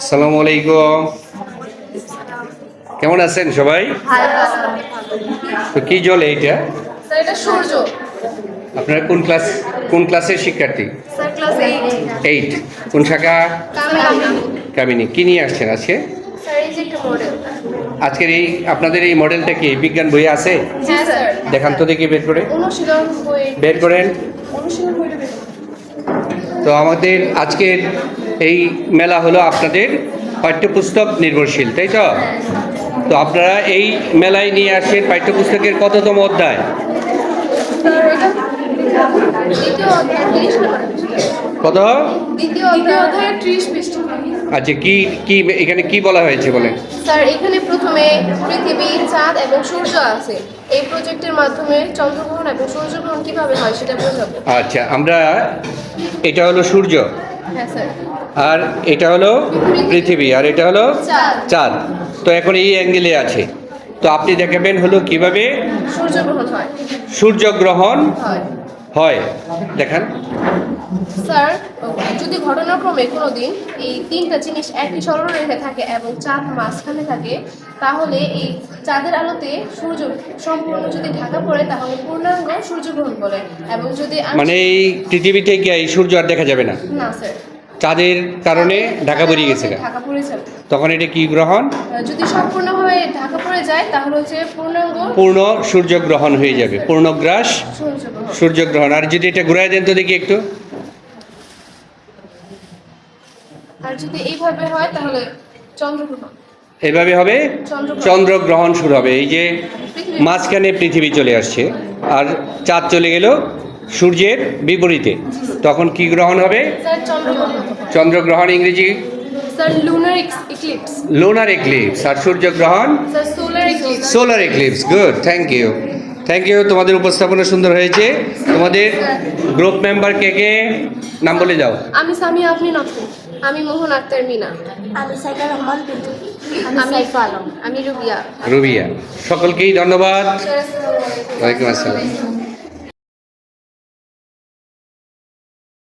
আসসালামু আলাইকুম। কেমন আছেন সবাই? তো কি জল এইটা? এটা সূর্য। আপনারা কোন ক্লাস কোন ক্লাসের শিক্ষার্থী? এইট কোন শাখা? কামিনী। কি নিয়ে আসছেন আজকে? আজকের এই আপনাদের এই মডেলটা কি বিজ্ঞান বইয়ে আছে? হ্যাঁ দেখান তো দেখি বের করে। বের করুন। তো আমাদের আজকের এই মেলা হলো আপনাদের পাঠ্যপুস্তক নির্ভরশীল তাই তো? তো আপনারা এই মেলায় নিয়ে আসেন পাঠ্যপুস্তকের কততম অধ্যায়? কত? আচ্ছা কি কি এখানে কি বলা হয়েছে বলেন? স্যার এখানে প্রথমে পৃথিবী চাঁদ এবং সূর্য আছে। এই প্রজেক্টের মাধ্যমে চন্দ্রগ্রহণ এবং সূর্যগ্রহণ কীভাবে হয় সেটা বোঝাবো। আচ্ছা আমরা এটা হলো সূর্য। হ্যাঁ স্যার। আর এটা হলো পৃথিবী আর এটা হলো চাঁদ। তো এখন এই অ্যাঙ্গেলে আছে। তো আপনি দেখাবেন হলো কীভাবে সূর্যগ্রহণ সূর্যগ্রহণ হয়। দেখান। স্যার যদি ঘটনাক্রমে কোনো দিন এই তিনটা জিনিস একই সরলরেখে থাকে এবং চাঁদ মাঝখানে থাকে তাহলে এই চাঁদের আলোতে সূর্য সম্পূর্ণ যদি ঢাকা পড়ে তাহলে পূর্ণাঙ্গ সূর্যগ্রহণ বলে। এবং যদি মানে এই পৃথিবী থেকে এই সূর্য আর দেখা যাবে না। না স্যার। চাঁদের কারণে ঢাকা পড়ে গেছে। ঢাকা পড়ে যাবে। তখন এটা কি গ্রহণ? যদি সম্পূর্ণভাবে ঢাকা পড়ে যায় তাহলে হচ্ছে পূর্ণাঙ্গ পূর্ণ সূর্যগ্রহণ হয়ে যাবে। পূর্ণগ্রাস সূর্যগ্রহণ। আর যদি এটা ঘুরাই দেন তো দেখি একটু। আর যদি এইভাবে হয় তাহলে চন্দ্রগ্রহণ। এভাবে হবে? চন্দ্রগ্রহণ। চন্দ্রগ্রহণ শুরু হবে। এই যে মাঝখানে পৃথিবী চলে আসছে। আর চাঁদ চলে গেল সূর্যের বিপরীতে। তখন কি গ্রহণ হবে? চন্দ্রগ্রহণ চন্দ্রগ্রহণ ইংরেজি? স্যার লুনার ইক্লিপস আর সূর্যগ্রহণ sir solar eclipse eclipse good thank you thank you তোমাদের উপস্থাপনা সুন্দর হয়েছে। তোমাদের গ্রুপ মেম্বার কে কে? নাম বলে যাও আমি সামিয়া আপনি নতুন আমি মোহন আক্তার মিনা। আমি সাইকা রহমান বিন্দু আমি সাইফা আলম। আমি রুবিয়া। রুবিয়া। সকলকেই ধন্যবাদ। ওয়ালাইকুম আসসালাম।